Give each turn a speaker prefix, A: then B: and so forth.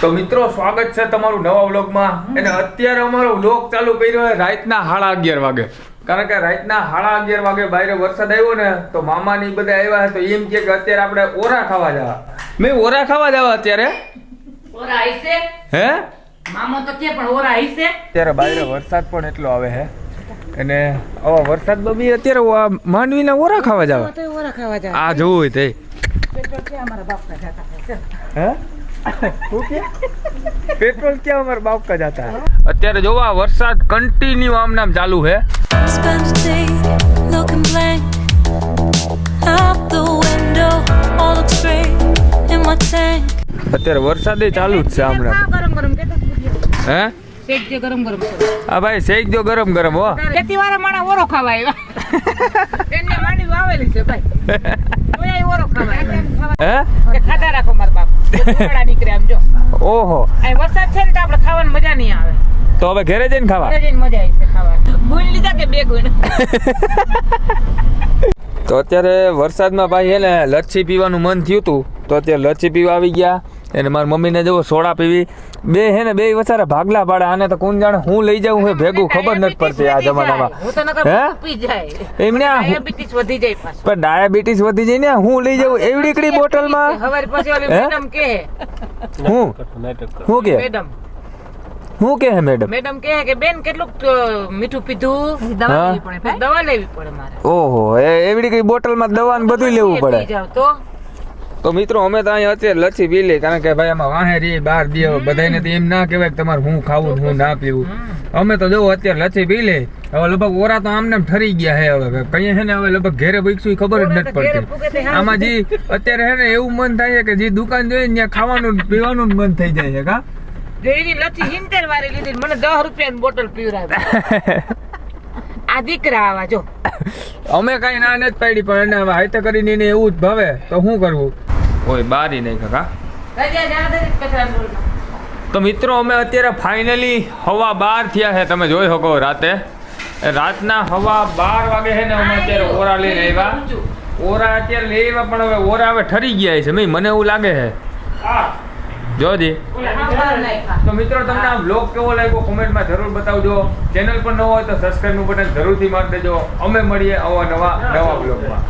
A: તો મિત્રો સ્વાગત છે તમારું નવા વ્લોગમાં. અને અત્યારે અમારો વ્લોગ ચાલુ કર્યો હોય રાતના સાડા અગિયાર વાગે. કારણ કે રાતના સાડા અગિયાર વાગે બહાર વરસાદ આવ્યો ને તો મામા ની બધા આવ્યા તો એમ કે અત્યારે આપણે ઓરા ખાવા જવા. મેં ઓરા ખાવા જવા અત્યારે?
B: ઓરા હઈશે
A: હે?
B: મામો તો કે પણ ઓરા હઈશે
A: અત્યારે બહાર વરસાદ પણ એટલો આવે હે અને આવા વરસાદમાં બી અત્યારે માંડવીના ઓરા ખાવા જવા.
B: ઓરા ખાવા જવા.
A: આ જોવું હોય તે
B: પેટ્રોલ કે અમારા બાપ કા જાતા
A: હે? પેટ્રોલ ક્યાં અમારા બાપ કા જાતા? અત્યારે જોવા વરસાદ કન્ટિન્યુ આમ નામ ચાલુ
C: tank.
A: અત્યારે વરસાદે ચાલુ જ છે હમણાં હે
B: શેક જે ગરમ ગરમ છે.
A: ભાઈ શેક જો ગરમ ગરમ હો.
B: ખેતી વાળા માણા ઓરો ખાવા આવ્યા. એને માંડી વાવેલી છે ભાઈ ઓય ઓરો ખાવા આવ્યા
A: હે?
B: કે રાખો મારા બાપ. ઉપાડા નીકળે આમ જો.
A: ઓહો.
B: આ વરસાદ છે ને તો આપણે ખાવાની મજા નહીં આવે.
A: તો હવે ઘરે જઈને ખાવા?
B: ઘરે જઈને મજા આવી છે ગુણ લીધા કે બે ગુણ?
A: તો અત્યારે વરસાદમાં ભાઈ હે ને લચ્છી પીવાનું મન થયું હતું તો અત્યારે લચ્છી પીવા આવી ગયા. અને મારી મમ્મીને જેવો સોડા પીવી. બે હે ને બે વચારા ભાગલા પાડે. આને તો કોણ જાણે હું લઈ જાઉં હે ભેગું ખબર નથી પડતી આ જમાનામાં.
B: હું તો નકર
A: હે? એમને
B: ડાયાબિટીસ વધી જાય પાછું.
A: પણ ડાયાબિટીસ વધી જાય ને હું લઈ જાઉં એવડી કડી બોટલમાં?
B: હવારે પછી ઓલી મેડમ કે
A: હું? હું કે?
B: મેડમ.
A: હું કે હે મેડમ?
B: મેડમ કે કે બેન કેટલુંક મીઠું પીધું? દવા લેવી પડે દવા લેવી પડે મારે.
A: ઓહો એ એવડી કઈ બોટલમાં દવા ને બધું લેવું પડે.
B: જાવ તો.
A: તો મિત્રો અમે તો અહીંયા અત્યારે લચ્છી પી લઈએ કારણ કે ભાઈ આમાં વાહે રી બહાર દે બધાને તો એમ ના કહેવાય કે તમારે હું ખાવું હું ના પીવું. અમે તો જો અત્યારે લચ્છી પી લે હવે લગભગ ઓરા તો આમને આમ ઠરી ગયા હે હવે. કઈ છે ને હવે લગભગ ઘેરે બીકશું ખબર જ નથી પડતી. આમાં જે અત્યારે છે ને એવું મન થાય છે કે જે દુકાન જોઈએ ને ત્યાં ખાવાનું પીવાનું મન થઈ જાય છે કા?
B: ડેરી લચ્છી હિંતેર વારે લીધી મને દસ રૂપિયાની બોટલ પીવડાવી આ દીકરા આવા જો.
A: અમે કઈ ના નથી પાડી પણ એને હવે હાઈતે કરીને એને એવું જ ભાવે તો શું કરવું? ઓય બારી નહીં કાકા. તો મિત્રો અમે અત્યારે ફાઇનલી હવા બાર થયા છે. તમે જોઈ શકો રાતે. રાતના હવા બાર વાગે છે ને અમે અત્યારે ઓરા લઈને આવ્યા. ઓરા અત્યારે લઈ આવ્યા પણ હવે ઓરા હવે ઠરી ગયા છે. મેં મને એવું લાગે છે. જોજી તો મિત્રો તમને આ બ્લોગ કેવો લાગ્યો? કોમેન્ટમાં જરૂર બતાવજો. ચેનલ પર ન હોય તો સબસ્ક્રાઈબનું બટન જરૂરથી મારી દેજો. અમે મળીએ આવા નવા નવા બ્લોગમાં